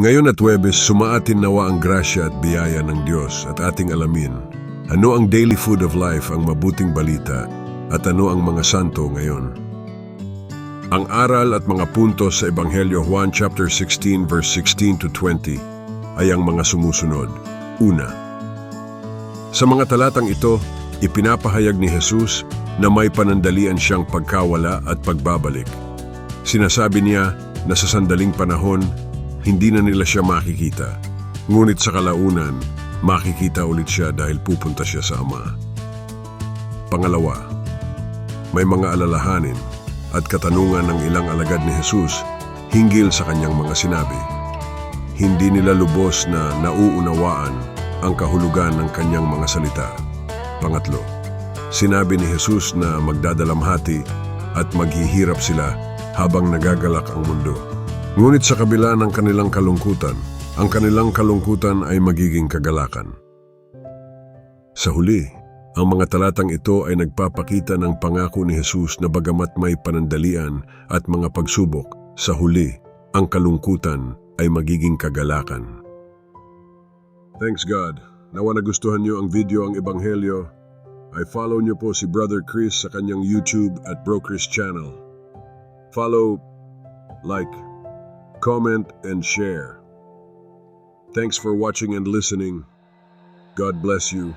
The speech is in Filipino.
Ngayon at Webes, sumaatin nawa ang grasya at biyaya ng Diyos at ating alamin ano ang daily food of life ang mabuting balita at ano ang mga santo ngayon. Ang aral at mga puntos sa Ebanghelyo Juan chapter 16 verse 16 to 20 ay ang mga sumusunod. Una, sa mga talatang ito, ipinapahayag ni Jesus na may panandalian siyang pagkawala at pagbabalik. Sinasabi niya na sa sandaling panahon, hindi na nila siya makikita. Ngunit sa kalaunan, makikita ulit siya dahil pupunta siya sa Ama. Pangalawa, may mga alalahanin at katanungan ng ilang alagad ni Jesus hinggil sa kanyang mga sinabi. Hindi nila lubos na nauunawaan ang kahulugan ng kanyang mga salita. Pangatlo, sinabi ni Jesus na magdadalamhati at maghihirap sila habang nagagalak ang mundo. Ngunit sa kabila ng kanilang kalungkutan, ang kanilang kalungkutan ay magiging kagalakan. Sa huli, ang mga talatang ito ay nagpapakita ng pangako ni Jesus na bagamat may panandalian at mga pagsubok, sa huli, ang kalungkutan ay magiging kagalakan. Thanks God. Nawa nagustuhan niyo ang video ang Ebanghelyo. I follow niyo po si Brother Chris sa kanyang YouTube at Bro Chris channel. Follow, like, comment, and share. Thanks for watching and listening. God bless you.